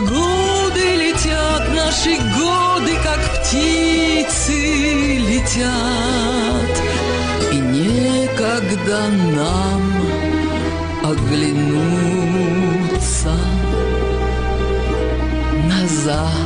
Годы летят, наши годы, как птицы летят. И некогда нам оглянуться назад.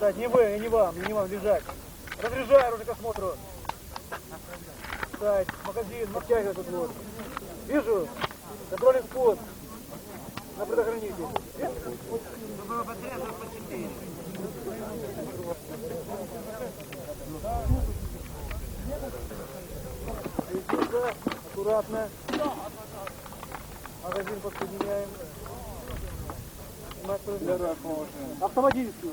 Да, не вы, не вам, не вам лежать. Разряжай оружие к осмотру. Встать, магазин, подтягивай тут вот. Вижу, контрольный спот. На предохранитель. Резинка, аккуратно. Магазин подсоединяем. Автоматически.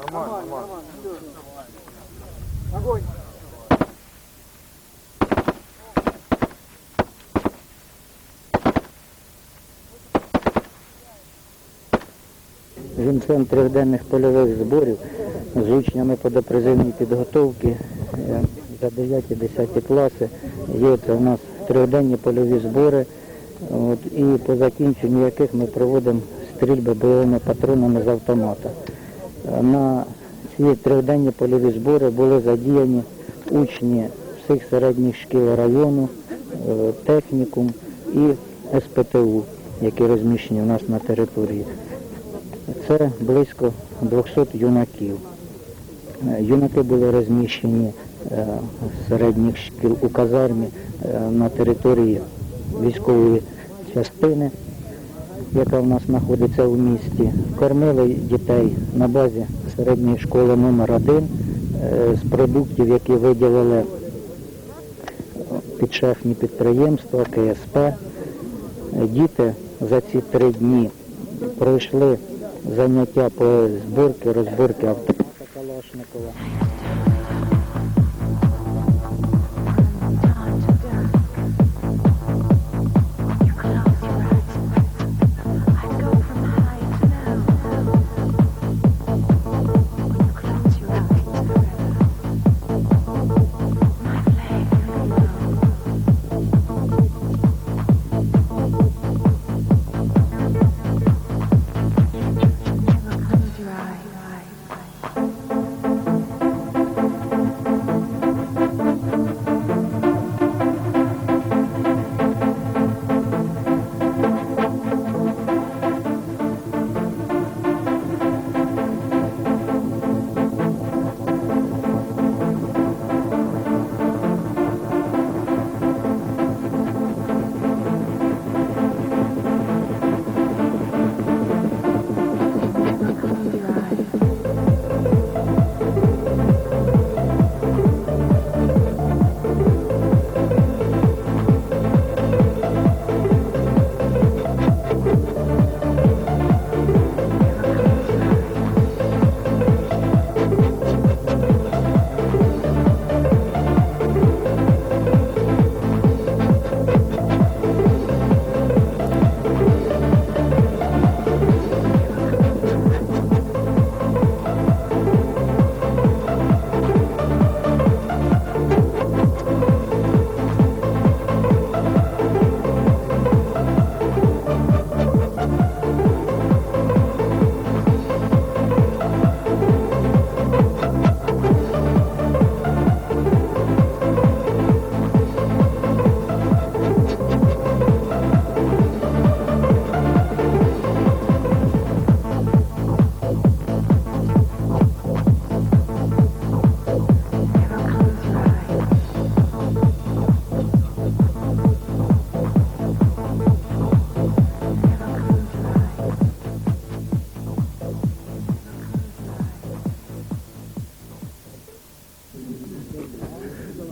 Нормально, нормально. Всё. Огонь. Вінцем трьохденних польових зборів з учнями подопризивної підготовки е, за 9-10 класи. Є це у нас трьохденні польові збори. От, і по закінченню яких ми проводимо стрільби бойовими патронами з автомата. На ці трьохденні польові збори були задіяні учні всіх середніх шкіл району, е, технікум і СПТУ, які розміщені у нас на території. Це близько 200 юнаків. Е, Юнаки були розміщені е, середніх шкіл у казармі на території військової частини, яка в нас знаходиться в місті. Кормили дітей на базі середньої школи номер 1 з продуктів, які виділили підшефні підприємства, КСП. Е, Діти за ці три дні пройшли заняття по зборці, розборці автомата Калашникова.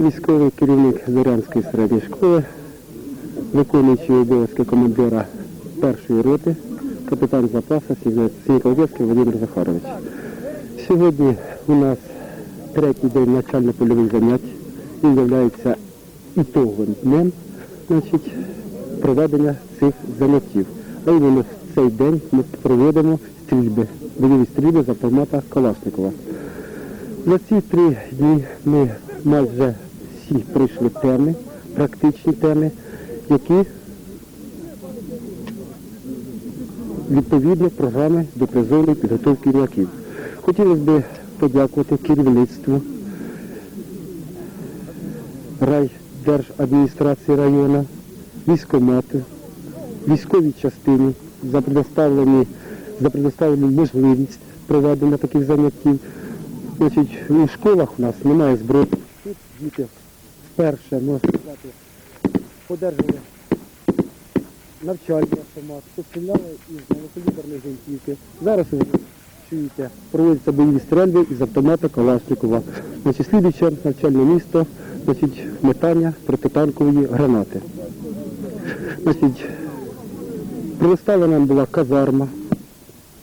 Військовий керівник Зорянської середньої школи, виконуючий обов'язки командира першої роти, капітан запасу Сіньковецький Володимир Захарович. Сьогодні у нас третій день навчально-польових занять. Він є ітоговим днем значить, проведення цих заняттів. А іменно в цей день ми проводимо стрільби, бойові стрільби з автомата Калашникова. За ці три дні ми майже всі пройшли теми, практичні теми, які відповідно програми до призовної підготовки юнаків. Хотілося б подякувати керівництву райдержадміністрації району, військомату, військовій частині за предоставлені, за предоставлену можливість проведення таких заняттів. Значить, у школах у нас немає зброї. Тут діти вперше, можна сказати, подержали навчальний автомат, постріляли із малокаліберної гвинтівки. Зараз ви чуєте, проводяться бойові стрільби із автомата Калашникова. Значить, слідуюче навчальне місто, значить, метання протитанкової гранати. Значить, предоставлена нам була казарма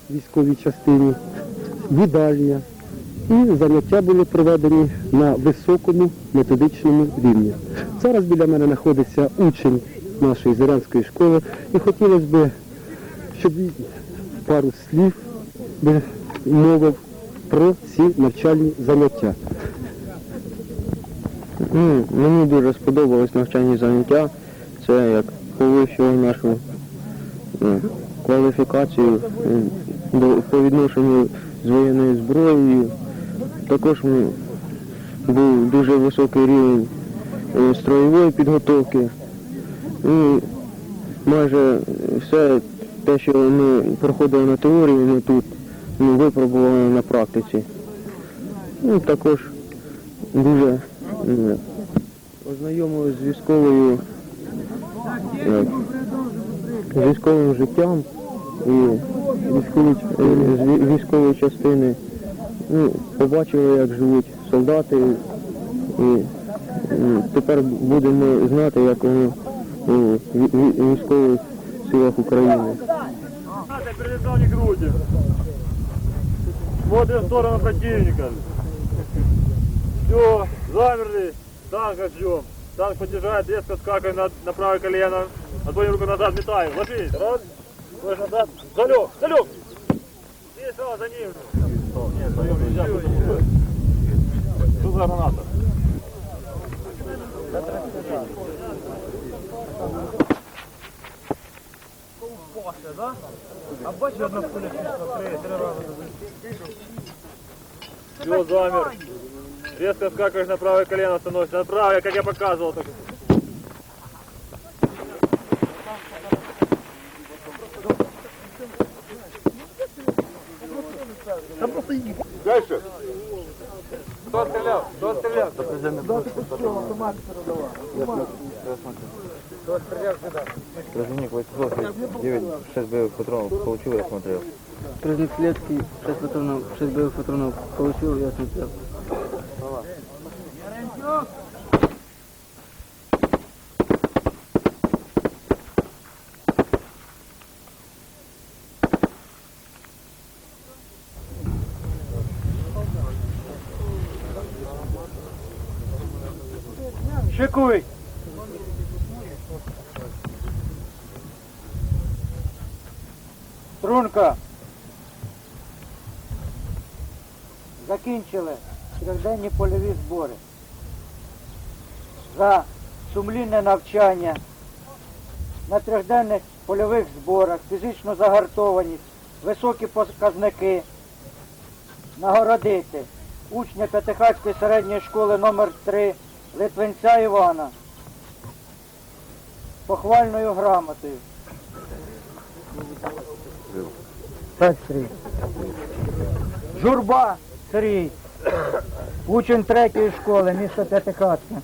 військовій частині, їдальня. І заняття були проведені на високому методичному рівні. Зараз біля мене знаходиться учень нашої Зорянської школи і хотілося б, щоб пару слів би мовив про ці навчальні заняття. Ну, мені дуже сподобалось навчальні заняття. Це як повищило нашу ну, кваліфікацію е, по відношенню з воєнною зброєю. Також був дуже високий рівень е, строєвої підготовки. І майже все те, що ми проходили на теорії, ми тут ну, випробували на практиці. Ну, також дуже м, ознайомились з військовою з військовим життям і з військової частини. Ну, побачили, як живуть солдати, і тепер будемо знати, як вони у ві- військових силах України. Надо перелетали груди. Смотрим в сторону противника. Все, замерли. Танка ждем. Танк подъезжает, резко скакиваем на, на правое колено. Отводим руку назад, метаем. Ложись. Раз. Назад. Залег. Залег. И сразу за ним. Нет, вдвоем нельзя. потому что- Что за граната? Все, замер. Резко скакиваешь на правое колено, становишься на правое, как я показывал. Так. Дальше. Кто стрелял? Кто стрелял? Разумник 809, 6 боевых патронов получил, я смотрел. Призник Слецкий, 6 патронов, 6 боевых патронов получил, я смотрел. Шикуй. Струнка. закінчили трьохденні польові збори. За сумлінне навчання на трьохденних польових зборах, фізичну загартованість, високі показники нагородити учня П'ятихатської середньої школи номер 3 Литвинця Івана похвальною грамотою. Журба Сергій, учень третьої школи, місто П'ятихатське.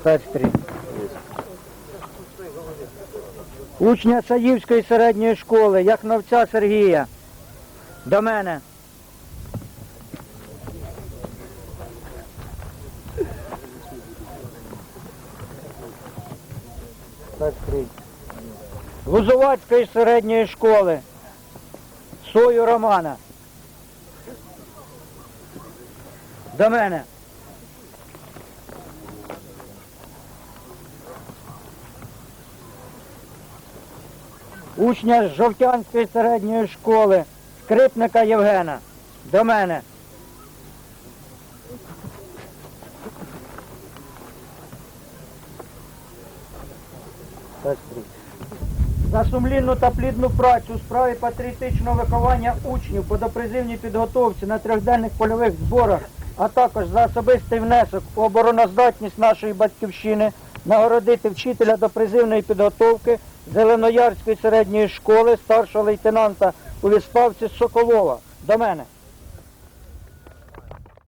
Стать Сергій. Учня Саївської середньої школи, Яхновця Сергія. До мене. Лузувацької середньої школи. Сою Романа. До мене. Учня Жовтянської середньої школи, скрипника Євгена. До мене. За сумлінну та плідну працю у справі патріотичного виховання учнів по допризивній підготовці на трьохденних польових зборах, а також за особистий внесок у обороноздатність нашої батьківщини нагородити вчителя допризивної підготовки Зеленоярської середньої школи старшого лейтенанта у Віспавці Соколова. До мене.